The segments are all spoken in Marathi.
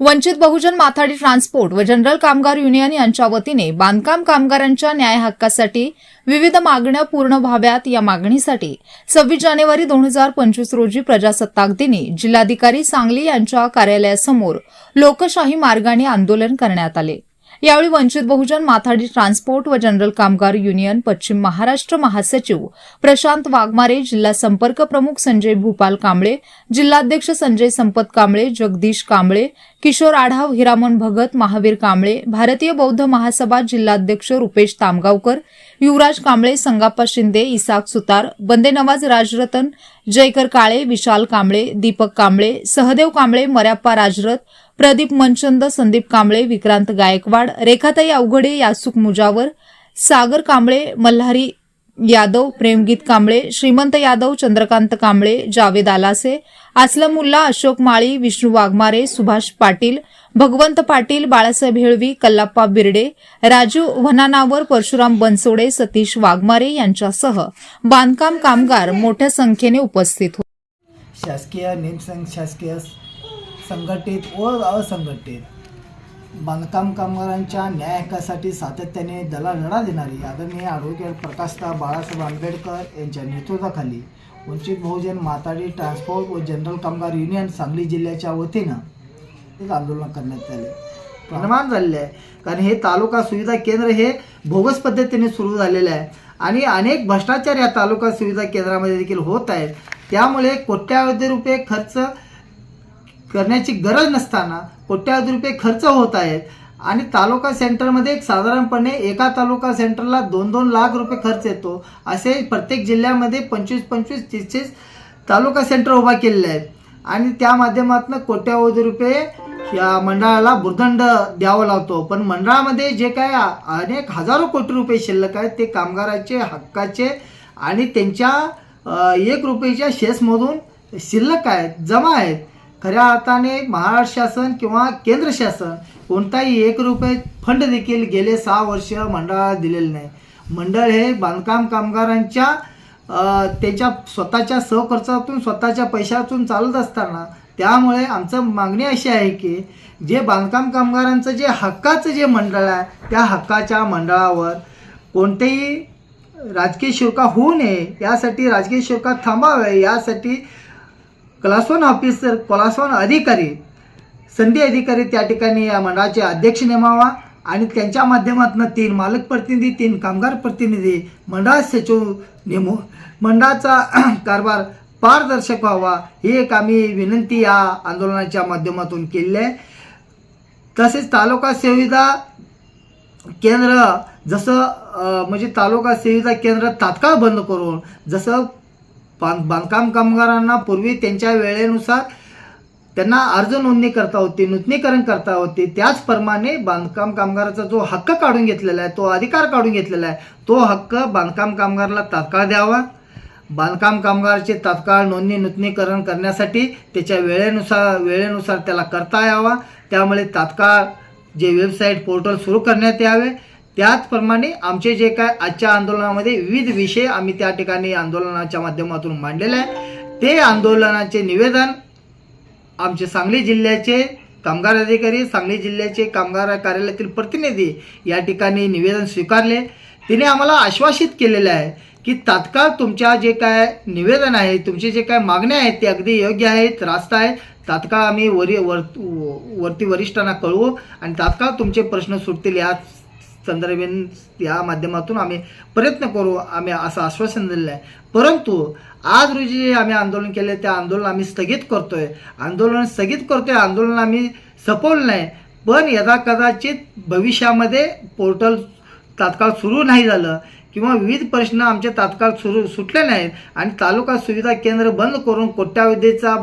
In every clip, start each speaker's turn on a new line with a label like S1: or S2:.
S1: वंचित बहुजन माथाडी ट्रान्सपोर्ट व जनरल कामगार युनियन यांच्या वतीने बांधकाम कामगारांच्या न्याय हक्कासाठी विविध मागण्या पूर्ण व्हाव्यात या मागणीसाठी सव्वीस जानेवारी दोन हजार पंचवीस रोजी प्रजासत्ताक दिनी जिल्हाधिकारी सांगली यांच्या कार्यालयासमोर लोकशाही मार्गाने आंदोलन करण्यात आले. यावेळी वंचित बहुजन माथाडी ट्रान्सपोर्ट व जनरल कामगार युनियन पश्चिम महाराष्ट्र महासचिव प्रशांत वाघमारे जिल्हा संपर्क प्रमुख संजय भूपाल कांबळे जिल्हाध्यक्ष संजय संपत कांबळे जगदीश कांबळे किशोर आढाव हिरामन भगत महावीर कांबळे भारतीय बौद्ध महासभा जिल्हाध्यक्ष रुपेश तामगावकर युवराज कांबळे संगाप्पा शिंदे इसाक सुतार बंदेनवाज राजरतन जयकर काळे विशाल कांबळे दीपक कांबळे सहदेव कांबळे मर्याप्पा राजरथ प्रदीप मनचंद संदीप कांबळे विक्रांत गायकवाड रेखाताई अवघडे यासुक मुजावर सागर कांबळे मल्हारी यादव प्रेमगीत कांबळे श्रीमंत यादव चंद्रकांत कांबळे जावेद आलासे असलमुल्ला अशोक माळी विष्णू वाघमारे सुभाष पाटील भगवंत पाटील बाळासाहेब हेळवी कल्लाप्पा बिर्डे राजू वनानावर परशुराम बनसोडे सतीश वाघमारे यांच्यासह बांधकाम कामगार मोठ्या संख्येने उपस्थित होते.
S2: शासकीय निमसंघ शासकीय संघटित व असंघटित. बांधकाम कामगारांच्या न्याय हक्कासाठी सातत्याने दला लढा देणारी आदरणीय ॲडव्होकेट प्रकाशदा बाळासाहेब आंबेडकर यांच्या नेतृत्वाखाली वंचित बहुजन माताडी ट्रान्सपोर्ट व जनरल कामगार युनियन सांगली जिल्ह्याच्या वतीनं एक आंदोलन करण्यात आले. निर्माण झालेले आहे. कारण हे तालुका सुविधा केंद्र हे बोगस पद्धतीने सुरू झालेलं आहे. आणि अनेक भ्रष्टाचार या तालुका सुविधा केंद्रामध्ये देखील होत आहेत. त्यामुळे कोट्यावधी रुपये खर्च करण्याची गरज नसताना कोट्यावधी रुपये खर्च होत आहेत. आणि तालुका सेंटरमध्ये एक साधारणपणे एका तालुका सेंटरला दोन दोन लाख रुपये खर्च येतो असे प्रत्येक जिल्ह्यामध्ये पंचवीस पंचवीस तीस तीस तालुका सेंटर उभा केलेले आहेत. आणि त्या माध्यमातून कोट्यावधी रुपये या मंडळाला भूर्दंड द्यावा लागतो. पण मंडळामध्ये जे काय अनेक हजारो कोटी रुपये शिल्लक आहेत ते कामगाराचे हक्काचे आणि त्यांच्या एक रुपयाच्या शेसमधून शिल्लक आहेत जमा आहेत. खऱ्या अर्थाने महाराष्ट्र शासन किंवा केंद्र शासन कोणताही एक रुपये फंड देखील गेले सहा वर्ष मंडळाला दिलेले नाही. मंडळ हे बांधकाम कामगारांच्या त्याच्या स्वतःच्या सहखर्चातून स्वतःच्या पैशातून चालत असताना त्यामुळे आमचं मागणी अशी आहे की जे बांधकाम कामगारांचं जे हक्काचं जे मंडळ आहे त्या हक्काच्या मंडळावर कोणतेही राजकीय शुल्क होऊ नये यासाठी राजकीय शुल्क थांबावे यासाठी class one officer class one अधिकारी संधी अधिकारी त्या ठिकाणी या मंडळाचे अध्यक्ष नेमावा आणि त्यांच्या माध्यमातून तीन मालक प्रतिनिधी तीन कामगार प्रतिनिधी मंडळ सचिव नेमू मंडळाचा कारभार पारदर्शक व्हावा ही एक आम्ही विनंती या आंदोलनाच्या माध्यमातून केली आहे. तसेच तालुका सुविधा केंद्र जसं म्हणजे तालुका सुविधा केंद्र तात्काळ बंद करून जसं बांधकाम कामगारांना पूर्वी त्यांच्या वेळेनुसार त्यांना अर्ज नोंदणी करता होती नूतनीकरण करता होते. त्याचप्रमाणे बांधकाम कामगाराचा जो हक्क काढून घेतलेला आहे तो अधिकार काढून घेतलेला आहे तो हक्क बांधकाम कामगाराला तात्काळ द्यावा. बांधकाम कामगाराचे तात्काळ नोंदणी नूतनीकरण करण्यासाठी त्याच्या वेळेनुसार वेळेनुसार त्याला करता यावा. त्यामुळे तात्काळ जे वेबसाईट पोर्टल सुरू करण्यात यावे. त्याचप्रमाणे आमचे जे काय आजच्या आंदोलनामध्ये विविध विषय आम्ही त्या ठिकाणी आंदोलनाच्या माध्यमातून मांडलेले आहे. ते आंदोलनाचे निवेदन आमचे सांगली जिल्ह्याचे कामगार अधिकारी सांगली जिल्ह्याचे कामगार कार्यालयातील प्रतिनिधी या ठिकाणी निवेदन स्वीकारले. तिने आम्हाला आश्वासित केलेलं आहे की तात्काळ तुमच्या जे काय निवेदन आहे तुमचे जे काय मागण्या आहेत ते अगदी योग्य आहेत रास्त आहेत तात्काळ आम्ही वरी वर वरती वरिष्ठांना कळवू आणि तात्काळ तुमचे प्रश्न सुटतील याच चंद्रबेन या माध्यमातून आम्ही प्रयत्न करू आम्ही असं आश्वासन दिलेलं आहे. परंतु आज रोजी जे आम्ही आंदोलन केले त्या आंदोलन आम्ही स्थगित करतोय. आंदोलन स्थगित करतोय आंदोलन आम्ही सपवलं नाही. पण यदा कदाचित भविष्यामध्ये पोर्टल तात्काळ सुरू नाही झालं किंवा विविध प्रश्न आमचे तात्काळ सुरू सुटले नाहीत आणि तालुका सुविधा केंद्र बंद करून कोट्यावधीचा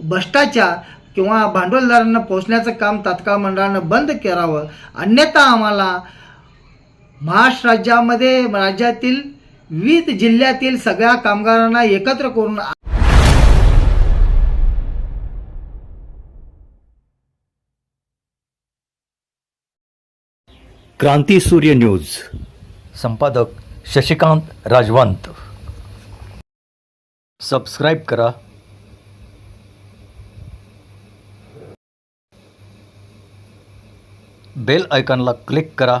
S2: भ्रष्टाचार किंवा भांडवलदारांना पोहोचण्याचं काम तात्काळ मंडळानं बंद करावं अन्यथा आम्हाला महाराष्ट्र राज्यामध्ये राज्यातील विविध जिल्ह्यातील सगळ्या कामगारांना एकत्र करून
S3: क्रांती सूर्य न्यूज. संपादक शशिकांत राजवंत. सबस्क्राईब करा. बेल आयकॉनला क्लिक करा.